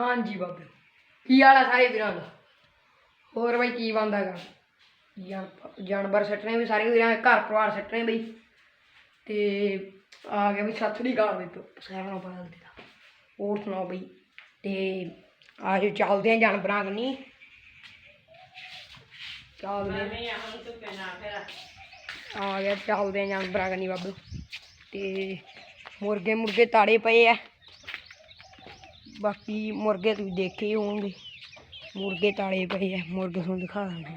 ਹਾਂਜੀ ਬਾਬੇ। ਕੀ ਹਾਲ ਆ ਸਾਰੇ ਵੀਰਾਂ ਦਾ? ਹੋਰ ਬਈ ਕੀ ਬੰਦਾ ਹੈਗਾ? ਜਾਨ- ਜਾਨਵਰ ਸੱਟਣੇ ਵੀ ਸਾਰੇ ਵੀਰਾਂ ਦੇ ਘਰ ਪਰਿਵਾਰ ਸੱਟਣੇ ਬਈ। ਤੇ ਆ ਗਿਆ ਵੀ ਸੱਤ ਦੀ ਗਾਲ ਵਿੱਚ ਸਾਰਿਆਂ ਨੂੰ ਪਤਾ ਦਿੱਤਾ ਹੋਰ ਸੁਣਾਓ ਬਈ? ਤੇ ਆਜੋ ਚੱਲਦੇ ਆ ਜਾਨਵਰਾਂ ਕਨੀ। ਚੱਲਦੇ ਆ। ਆ ਗਿਆ ਚੱਲਦੇ ਆ ਜਾਨਵਰਾਂ ਕਨੀ ਬਾਬੂ। ਤੇ ਮੁਰਗੇ ਮੁਰਗੇ ਤਾੜੇ ਪਏ ਆ। ਬਾਕੀ ਮੁਰਗੇ ਤੁਸੀਂ ਦੇਖੇ ਹੀ ਹੋਣਗੇ। ਮੁਰਗੇ ਤਾਲੇ ਪਏ ਆ, ਮੁਰਗੇ ਤੁਹਾਨੂੰ ਦਿਖਾ ਦਿੰਦੇ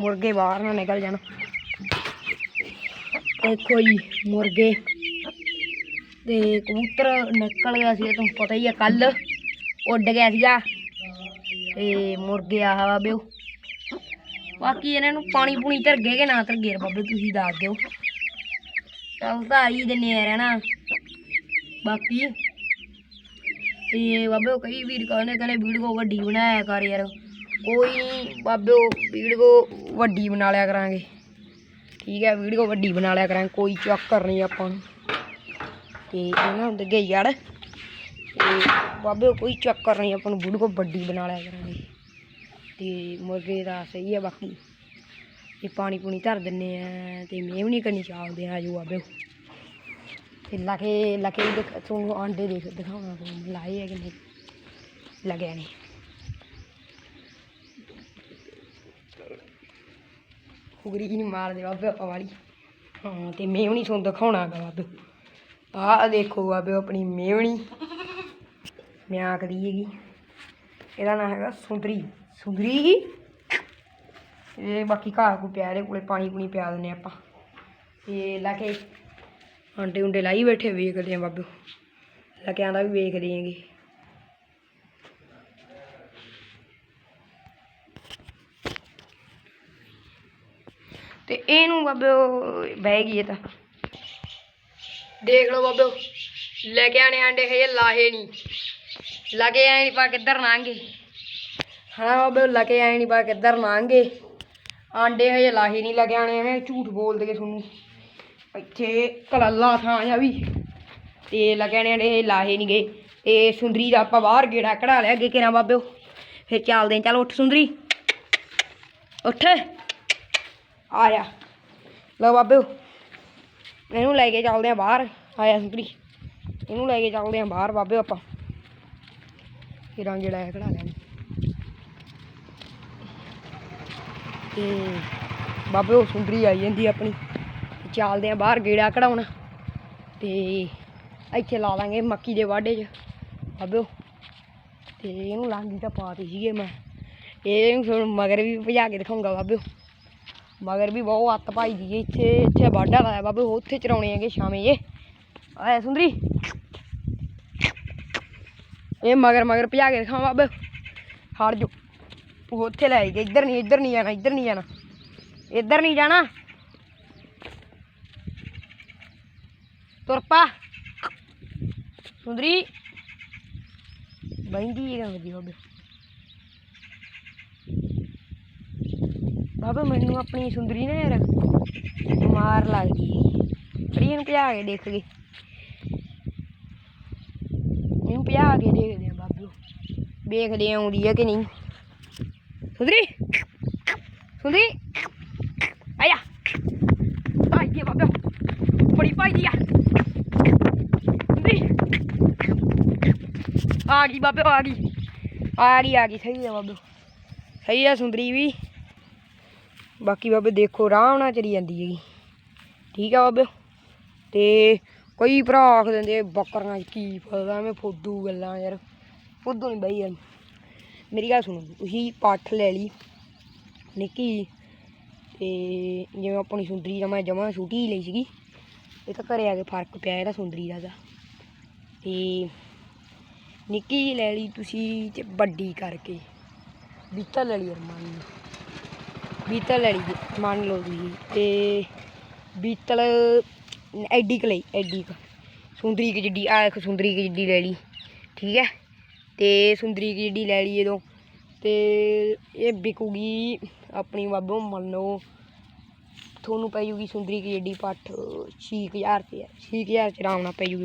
ਮੁਰਗੇ ਬਾਹਰ ਨਾ ਨਿਕਲ ਜਾਣ। ਦੇਖੋ ਜੀ, ਮੁਰਗੇ ਤੇ ਕਬੂਤਰ ਨਿਕਲ ਗਿਆ ਸੀ, ਤੁਹਾਨੂੰ ਪਤਾ ਹੀ ਆ ਕੱਲ। ਉੱਡ ਗਿਆ ਸੀਗਾ ਤੇ ਮੁਰਗੇ ਆਹ ਬਾਬਿਓ ਬਾਕੀ ਇਹਨਾਂ ਨੂੰ ਪਾਣੀ ਪੂਣੀ ਧਰਗੇ ਕਿ ਨਾ ਧਰਗੇ ਬਾਬੇ ਤੁਸੀਂ ਦੱਸ ਦਿਓ। ਚੱਲ ਤਾਂ ਹੀ ਦਿੰਨੇ ਰਹਿਣਾ। ਬਾਕੀ ਤੇ ਬਾਬੇ ਕਈ ਵੀਰ ਕਹਿੰਦੇ ਕਹਿੰਦੇ ਵੀਡੀਓ ਵੱਡੀ ਬਣਾਇਆ ਕਰ ਯਾਰ। ਕੋਈ ਨਹੀਂ ਬਾਬੇ ਵੀਡੀਓ ਵੱਡੀ ਬਣਾ ਲਿਆ ਕਰਾਂਗੇ। ਠੀਕ ਹੈ ਵੀਡੀਓ ਵੱਡੀ ਬਣਾ ਲਿਆ ਕਰਾਂਗੇ, ਕੋਈ ਚੱਕਰ ਨਹੀਂ ਆਪਾਂ ਨੂੰ। ਤੇ ਇਹਨਾਂ ਨੂੰ ਲੱਗੇ ਯਾਰ, ਤੇ ਬਾਬੇ ਕੋਈ ਚੱਕਰ ਨਹੀਂ ਆਪਾਂ ਨੂੰ ਵੀਡੀਓ ਵੱਡੀ ਬਣਾ ਲਿਆ ਕਰਾਂਗੇ। ਤੇ ਮੁਰਗੇ ਦਾ ਸਹੀ ਹੈ ਬਾਕੀ। ਇਹ ਪਾਣੀ ਪੂਣੀ ਧਰ ਦਿੰਨੇ ਆ ਤੇ ਮੇਵ ਨਹੀਂ ਕਰਨੀ ਚਾਹਦੇ ਆ ਜੋ ਆਬੇ ਤੇ ਲਕੇ ਲਕੇ ਤੁਹਾਨੂੰ ਆਂਡੇ ਦੇਖ ਦਿਖਾਉਣਾ ਤੁਹਾਨੂੰ ਲਾਏ ਹੈ ਕਿ ਨਹੀਂ ਲੱਗਿਆ ਨਹੀਂ ਫੁਗਰੀ ਨਹੀਂ ਮਾਰਦੇ ਬਾਬੇ ਆਪਾਂ ਵਾਲੀ। ਹਾਂ, ਤੇ ਮੇਵਣੀ ਤੁਹਾਨੂੰ ਦਿਖਾਉਣਾ ਗਾ ਬਾਬੇ ਆਹ ਦੇਖੋ ਬਾਬੇ, ਆਪਣੀ ਮੇਵਣੀ। ਮਿਆਕ ਦੀ ਹੈਗੀ, ਇਹਦਾ ਨਾਮ ਹੈਗਾ ਸੁੰਦਰੀ। ਸੁੰਦਰੀ? ਇਹ ਬਾਕੀ ਘਾਹ ਕੋ ਪਿਆ, ਇਹਦੇ ਕੋਲੇ ਪਾਣੀ ਪੂਣੀ ਪਿਆ ਦਿੰਦੇ ਆਪਾਂ। ਇਹ ਲਾ ਕੇ ਆਂਡੇ ਉਂਡੇ ਲਾਈ ਬੈਠੇ ਵੇਖਦੇ ਆ ਬਾਬੂ। ਲਕਿਆਂ ਦਾ ਵੀ ਵੇਖਦੇ ਆਂਗੇ ਤੇ ਇਹਨੂੰ ਬਾਬੇ ਬਹਿ ਗਈ ਇਹ ਤਾਂ। ਦੇਖ ਲਓ ਬਾਬੇ, ਲੈ ਕੇ ਆਣੇ ਆਂਡੇ ਹਜੇ ਲਾਹੇ ਨਹੀਂ। ਲਗੇ ਆਏ ਨਹੀਂ ਪਾ ਕਿੱਧਰ ਨਾਂਗੇ ਹਾਂ ਬਾਬੇ ਲਗੇ ਆਏ ਨਹੀਂ ਪਾ ਕਿੱਧਰ ਨਾਂਗੇ ਆਂਡੇ ਹਜੇ ਲਾਹੇ ਨਹੀਂ ਲਗੇ ਐਵੇਂ ਝੂਠ ਬੋਲਦੇ ਕੇ ਤੁਹਾਨੂੰ। ਇੱਥੇ ਕਲੱਲਾ ਥਾਂ ਆ ਵੀ। ਤੇ ਲਗੇ ਆਣੇ ਹਜੇ ਲਾਹੇ ਨਹੀਂ ਗਏ ਇਹ ਸੁੰਦਰੀ ਦਾ ਆਪਾਂ ਬਾਹਰ ਗੇੜਾ ਕਢਾ ਲਿਆ ਅੱਗੇ ਕਿਰਾਂ ਬਾਬਿਓ। ਫਿਰ ਚੱਲਦੇ ਆਂ। ਚੱਲ ਉੱਠ ਸੁੰਦਰੀ। ਉੱਠ। ਆਇਆ। ਲਓ ਬਾਬਿਓ। ਇਹਨੂੰ ਲੈ ਕੇ ਚੱਲਦੇ ਆਂ ਬਾਹਰ। ਆਇਆ ਸੁੰਦਰੀ। ਇਹਨੂੰ ਲੈ ਕੇ ਚੱਲਦੇ ਆਂ ਬਾਹਰ ਬਾਬਿਓ ਆਪਾਂ। ਕਿਰਾਂ ਗੇੜਾ ਕਢਾ ਲਿਆ। ਤੇ ਬਾਬੇ ਉਹ ਸੁੰਦਰੀ ਆਈ ਜਾਂਦੀ ਆਪਣੀ। ਚੱਲਦੇ ਆ ਬਾਹਰ ਗੇੜਾ ਕਢਾਉਣ। ਤੇ ਇੱਥੇ ਲਾ ਲਾਂਗੇ ਮੱਕੀ ਦੇ ਵਾਢੇ 'ਚ। ਬਾਬੇ ਉਹ। ਤੇ ਇਹਨੂੰ ਲਾਂਗੀ ਤਾਂ ਪਾਤੀ ਸੀਗੇ ਮੈਂ। ਇਹਨੂੰ ਫਿਰ ਮਗਰ ਵੀ ਭਜਾ ਕੇ ਦਿਖਾਉਂਗਾ ਬਾਬੇ ਮਗਰ ਵੀ ਬਹੁਤ ਅੱਤ ਭਾਈ ਦੀ ਇੱਥੇ ਇੱਥੇ ਵਾਢਾ ਲਾਇਆ ਬਾਬੇ ਉੱਥੇ ਚਰਾਉਣੇ ਹੈਗੇ ਸ਼ਾਮੇ ਜੇ। ਆਇਆ ਸੁੰਦਰੀ। ਇਹ ਮਗਰ ਮਗਰ ਭਜਾ ਕੇ ਦਿਖਾਵਾਂ ਬਾਬੇ ਹਟ ਜੋ। ਉਹ ਉੱਥੇ ਲੈ ਗਏ, ਇੱਧਰ ਨਹੀਂ ਇੱਧਰ ਨਹੀਂ ਜਾਣਾ, ਇੱਧਰ ਨਹੀਂ ਜਾਣਾ। ਇੱਧਰ ਨਹੀਂ ਜਾਣਾ। ਤੁਰਪਾ ਸੁੰਦਰੀ। ਬੈਂਦੀ ਇਹ ਗੱਲ ਬਾਬੇ। ਬਾਬਾ, ਮੈਨੂੰ ਆਪਣੀ ਸੁੰਦਰੀ ਨਾ ਯਾਰ ਮਾਰ ਲੱਗਦੀ ਫੜੀ ਭਜਾ ਕੇ ਦੇਖ ਗਏ ਇਹਨੂੰ ਭਜਾ ਕੇ ਦੇਖਦੇ ਆ ਬਾਬੂ ਵੇਖਦੇ ਆਉਂਦੀ ਆ ਕਿ ਨਹੀਂ। ਸੁੰਦਰੀ ਸੁੰਦਰੀ ਆਇਆ ਆਈ ਗਿਆ ਬੜੀ ਪਾਈ ਦੀ ਆ ਸੁੰਦਰੀ ਆ ਗਈ ਬਾਬਾ ਆ ਗਈ ਆ ਗਈ ਆ ਗਈ ਸਹੀ ਆ ਬਾਬੇ ਸਹੀ ਆ ਸੁੰਦਰੀ ਵੀ ਬਾਕੀ ਬਾਬੇ ਦੇਖੋ ਆਰਾਮ ਨਾਲ ਚਲੀ ਜਾਂਦੀ ਹੈਗੀ ਠੀਕ ਆ ਬਾਬੇ ਤੇ ਕੋਈ ਭਰਾ ਆਖ ਦਿੰਦੇ ਬੱਕਰੀਆਂ 'ਚ ਕੀ ਫਾਇਦਾ ਐਵੇਂ ਫੁੱਦੂ ਗੱਲਾਂ ਯਾਰ ਫੁੱਦੂ ਨਹੀਂ ਬਈ ਯਾਰ ਮੇਰੀ ਗੱਲ ਸੁਣੋ ਤੁਸੀਂ ਪੱਠ ਲੈ ਲਈ ਨਿੱਕੀ ਜਿਹੀ, ਤੇ ਜਿਵੇਂ ਆਪਣੀ ਸੁੰਦਰੀ ਦਾ ਮੈਂ ਜਮਾਂ ਛੋਟੀ ਹੀ ਲਈ ਸੀਗੀ ਇਹ ਤਾਂ ਘਰੇ ਆ ਕੇ ਫ਼ਰਕ ਪਿਆ ਇਹਦਾ ਸੁੰਦਰੀ ਦਾ ਤਾਂ। ਤੇ ਨਿੱਕੀ ਜਿਹੀ ਲੈ ਲਈ ਤੁਸੀਂ ਤੇ ਵੱਡੀ ਕਰਕੇ ਬੀਤਲ ਲੈ ਲਈ ਯਾਰ ਮੰਨ ਲਓ ਬੀਤਲ ਲੈ ਲਈ ਜੀ, ਮੰਨ ਲਓ ਤੁਸੀਂ ਤੇ ਬੀਤਲ ਐਡੀ ਕੁ ਲਈ ਐਡੀ ਕੁ ਸੁੰਦਰੀ ਕੁ ਜਿੱਡੀ ਆ ਸੁੰਦਰੀ ਕੁ ਜਿੱਡੀ ਲੈ ਲਈ ਠੀਕ ਹੈ? ਤੇ ਸੁੰਦਰੀ ਕੁ ਜਿੱਡੀ ਲੈ ਲਈ ਜਦੋਂ ਤੇ ਇਹ ਵਿਕੂਗੀ ਆਪਣੀ ਬਾਬੋ ਮੰਨ। ਲਓ ਤੁਹਾਨੂੰ ਪੈ ਜੂਗੀ ਸੁੰਦਰੀ ਕੀ ਏਡੀ ਪੱਠ 6000 ਚ 6000 ਚ ਆਰਾਮ ਨਾਲ ਪੈ ਜੂਗੀ।